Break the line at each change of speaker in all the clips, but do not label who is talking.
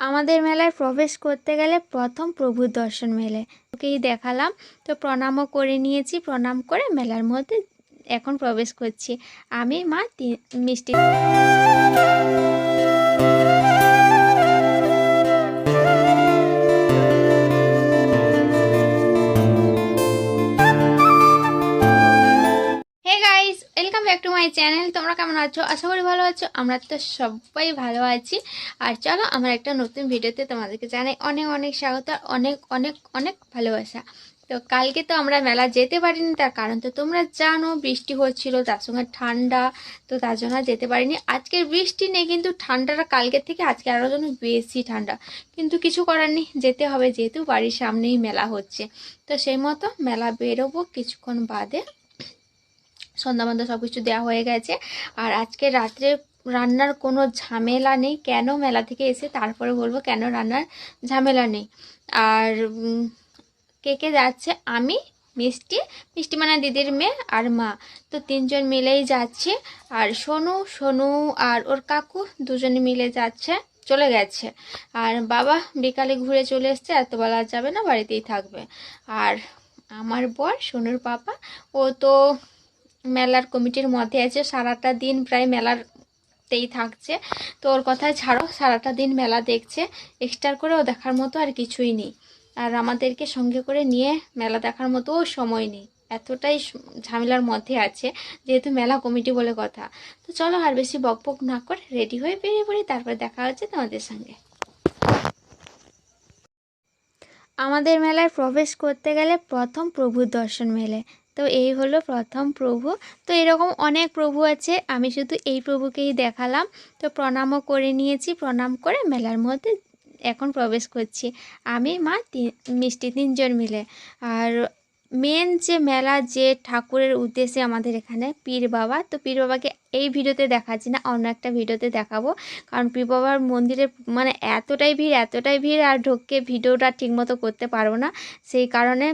আমাদের মেলায় প্রবেশ করতে গেলে প্রথম প্রভুর দর্শন মেলে। ওকেই দেখালাম। তো প্রণামও করে নিয়েছি, প্রণাম করে মেলার মধ্যে এখন প্রবেশ করছি। আমি, মা মিষ্টি। Hey guys welcome back to my channel তোমরা কেমন আছো? আশা আছো? আমরা তো সবাই ভালো আছি। আর চলো, আমার একটা নতুন ভিডিওতে তোমাদেরকে জানাই অনেক অনেক স্বাগত অনেক অনেক অনেক ভালোবাসা। তো কালকে তো আমরা মেলা যেতে পারিনি, তার কারণ তো তোমরা জানো বৃষ্টি হচ্ছিল, তার সঙ্গে ঠান্ডা, তো তার জন্য যেতে পারিনি। আজকের বৃষ্টি নেই, কিন্তু ঠান্ডাটা কালকের থেকে আজকে আরও যেন বেশি ঠান্ডা। কিন্তু কিছু করার নেই, যেতে হবে, যেহেতু বাড়ির সামনেই মেলা হচ্ছে। তো সেই মতো মেলা বেরোবো কিছুক্ষণ বাদে। সন্ধ্যা মন্ধ্যা সব কিছু দেওয়া হয়ে গেছে। আর আজকে রাত্রে রান্নার কোনো ঝামেলা নেই। কেন মেলা থেকে এসে তারপরে বলব কেন রান্নার ঝামেলা নেই। আর কে কে যাচ্ছে? আমি, মিষ্টি মিষ্টি মানে দিদির মেয়ে আর মা। তো তিনজন মিলেই যাচ্ছে। আর সোনু সোনু আর ওর কাকু দুজনে মিলে যাচ্ছে, চলে গেছে। আর বাবা বিকালে ঘুরে চলে এসছে এত বেলা যাবে না, বাড়িতেই থাকবে। আর আমার বর, সোনুর পাপা, ও তো মেলার কমিটির মধ্যে আছে, সারাটা দিন প্রায় মেলারতেই থাকছে। তো ওর কথায় ছাড়ো, সারাটা দিন মেলা দেখছে এক্সট্রা করে ও দেখার মতো আর কিছুই নেই। আর আমাদেরকে সঙ্গে করে নিয়ে মেলা দেখার মতোও সময় নেই। এতটাই ঝামেলার মধ্যে আছে, যেহেতু মেলা কমিটি বলে কথা। তো চলো আর বেশি বক বক না করে রেডি হয়ে বেরিয়ে পড়ি, তারপর দেখা হচ্ছে তোমাদের সঙ্গে। আমাদের মেলায় প্রবেশ করতে গেলে প্রথম প্রভুর দর্শন মেলে। তো এই হলো প্রথম প্রভু। তো এরকম অনেক প্রভু আছে, আমি শুধু এই প্রভুকেই দেখালাম। তো প্রণামও করে নিয়েছি, প্রণাম করে মেলার মধ্যে এখন প্রবেশ করছি। আমি, মা মিষ্টি তিনজন মিলে। আর মেন যে মেলা যে ঠাকুরের উদ্দেশ্যে আমাদের এখানে পীর বাবা, তো পীর বাবাকে এই ভিডিওতে দেখাচ্ছি না, অন্য একটা ভিডিওতে দেখাবো। কারণ পীর বাবার মন্দিরে মানে এতটাই ভিড় এতটাই ভিড় আর ঢোককে ভিডিওটা ঠিকমতো করতে পারব না। সেই কারণে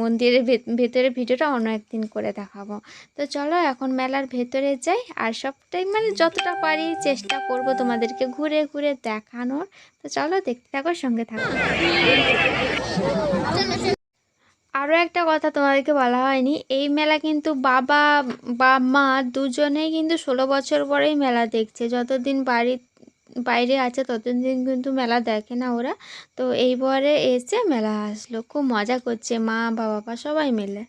মন্দিরের ভেতরে ভিডিওটা অন্য একদিন করে দেখাবো। তো চলো এখন মেলার ভেতরে যাই আর সবটাই মানে যতটা পারি চেষ্টা করব তোমাদেরকে ঘুরে ঘুরে দেখানোর। তো চলো দেখতে থাকো, সঙ্গে থাকো। আরও একটা কথা তোমাদেরকে বলা হয়নি, এই মেলা কিন্তু বাবা বা মা দুজনেই কিন্তু ষোলো বছর পরেই মেলা দেখছে। যতদিন বাড়ি, বাইরে আছে ততদিন কিন্তু মেলা দেখে না ওরা। তো এইবারে এসে মেলা আসলো, খুব মজা করছে মা বাবা সবাই মিলে।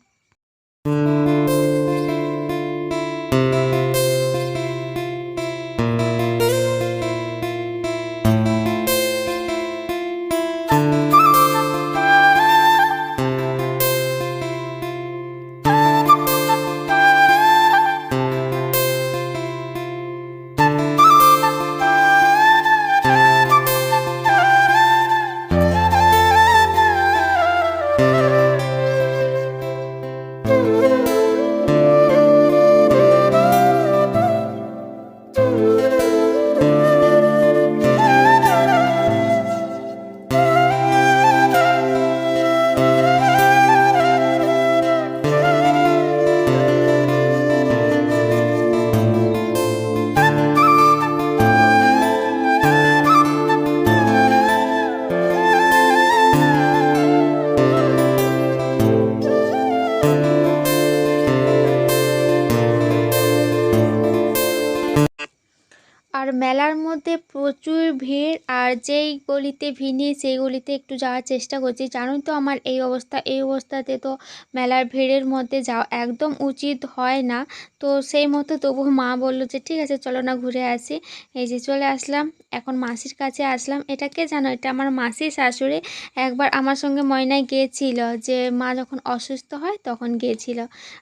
মেলার মধ্যে প্রচুর ভিড় আর যেই গলিতে ভিড় সেই গলিতে একটু যাওয়ার চেষ্টা করছি। জানোই তো আমার এই অবস্থা, এই অবস্থাতে তো মেলার ভিড়ের মধ্যে যাওয়া একদম উচিত হয় না। তো সেই মতো তবু মা বলল যে, ঠিক আছে, চলো না ঘুরে আসি। এই যে চলে আসলাম, এখন মাসির কাছে আসলাম। এটাকে জানো? এটা আমার মাসির শাশুড়ি। একবার আমার সঙ্গে ময়নায় গিয়েছিল যে, মা যখন অসুস্থ হয় তখন গিয়েছিল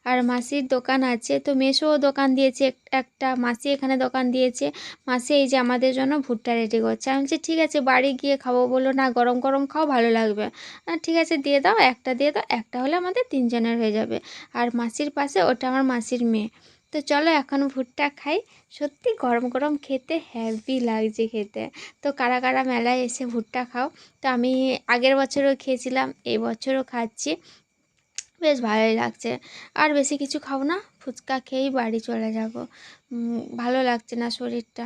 আর মাসির দোকান আছে, তো মেশোও দোকান দিয়েছে একটা মাসি এখানে দোকান দিয়েছে। মাসি এই যে আমাদের জন্য ভুট্টা রেডি করছে। আমি বলছি, ঠিক আছে, বাড়ি গিয়ে খাব। বলো না, গরম গরম খাও, ভালো লাগবে। ঠিক আছে, দিয়ে দাও, একটা দিয়ে দাও, একটা হলে আমাদের তিনজনের হয়ে যাবে। আর মাসির পাশে ওটা আমার মাসির মেয়ে। তো চলো, এখন ভুট্টা খাই। সত্যি গরম গরম খেতে হ্যাপি লাগছে খেতে। তো কারা কারা মেলায় এসে ভুট্টা খাও? তো আমি আগের বছরও খেয়েছিলাম, এই বছরও খাচ্ছি। বেশ ভালোই লাগছে। আর বেশি কিছু খাব না, ফুচকা খেয়েই বাড়ি চলে যাব। ভালো লাগছে না শরীরটা।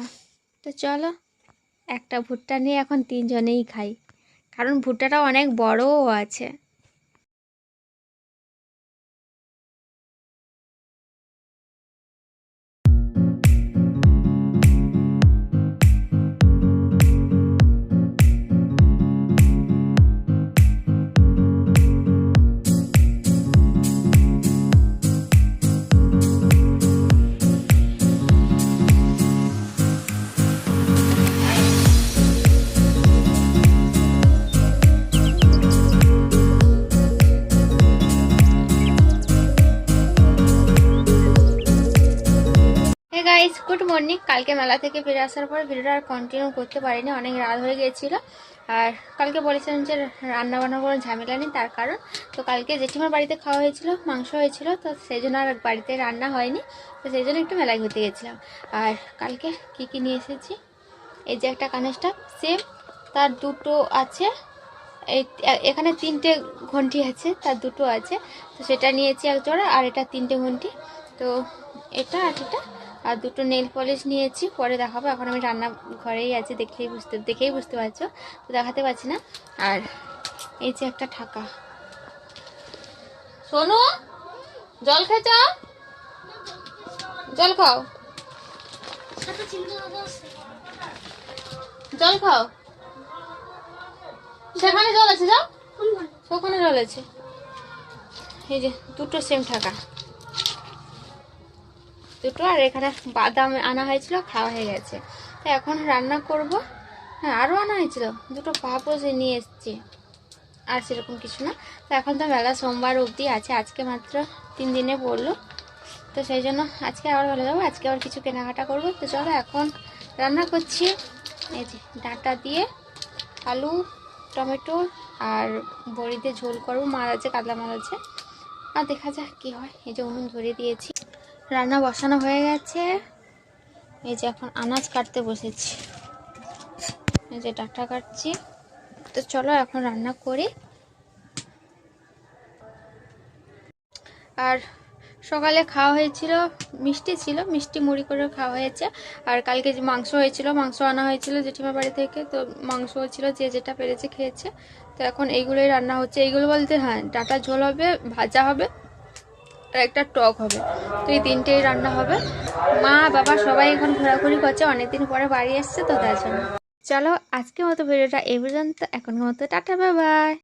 তো চলো, একটা ভুট্টা নিয়ে এখন তিনজনেই খাই। কারণ ভুট্টাটা অনেক বড়ও আছে। গাইস গুড মর্নিং কালকে মেলা থেকে ফিরে আসার পর ভিডিওটা আর কন্টিনিউ করতে পারিনি, অনেক রাত হয়ে গিয়েছিল। আর কালকে বলেছিলাম যে রান্না বান্নার কোনো ঝামেলা নেই, তার কারণ তো কালকে জেঠিমার বাড়িতে খাওয়া হয়েছিল, মাংস হয়েছিল, তো সেই জন্য আর বাড়িতে রান্না হয়নি, তো সেই জন্য একটু মেলায় ঘুরতে গেছিলাম আর কালকে কি কি নিয়ে এসেছি? এই যে একটা কানেসটা সেম তার দুটো আছে, এই এখানে তিনটে ঘন্টি আছে, তার দুটো আছে, তো সেটা নিয়েছি এক জোড়া, আর এটা তিনটে ঘন্টি, তো এটা আর এটা আর দুটো নেল পলিশ নিয়েছি, পরে দেখাবো। এখন আমি রান্না ঘরেই আছি দেখলেই বুঝতে, দেখেই বুঝতে পারছ? তো দেখাতে পারছি না। আর এই যে একটা ঠাকা শোনো জল খেয়ে চাও জল খাও। জল খাও। সেখানে জল আছে, যাও। ওখানে জল আছে। এই যে, দুটো সেম টাকা দুটো, আর এখানে বাদাম আনা হয়েছিল, খাওয়া হয়ে গেছে। তো এখন রান্না করব। হ্যাঁ আরও আনা হয়েছিল। দুটো পাপও যে নিয়ে এসছি। আর সেরকম কিছু না। তো এখন তো মেলা সোমবার অবধি আছে। আজকে মাত্র তিন দিনে পড়ল। তো সেই জন্য আজকে আবার ভালো যাব আজকে আবার কিছু কেনাকাটা করব। তো চলো এখন রান্না করছি। এই যে ডাঁটা দিয়ে আলু, টমেটো আর বড়ি দিয়ে ঝোল করব। মাছ আছে, কাতলা মাছ আছে। আর দেখা যাক কি হয়। এই যে উনুন ধরে দিয়েছি। রান্না বসানো হয়ে গেছে। এই যে এখন আনাজ কাটতে বসেছি। এই যে ডাঁটা কাটছি। তো চলো এখন রান্না করি। আর সকালে খাওয়া হয়েছিল, মিষ্টি ছিল, মিষ্টি মুড়ি করে খাওয়া হয়েছে। আর কালকে যে মাংস হয়েছিল, মাংস আনা হয়েছিল জেঠিমা বাড়ি থেকে। তো মাংস হয়েছিল যে যেটা পেরেছে খেয়েছে। তো এখন এইগুলোই রান্না হচ্ছে। এইগুলো বলতে হ্যাঁ ডাটা ঝোল হবে, ভাজা হবে। একটা টক হবে। তো এই তিনটেই রান্না হবে। মা, বাবা সবাই এখন ঘোরাঘুরি করছে, অনেকদিন পরে বাড়ি এসছে, তো তার জন্য। চলো আজকের মতো ভিডিওটা এই পর্যন্ত। এখনকার মতো টাটা বাই বাই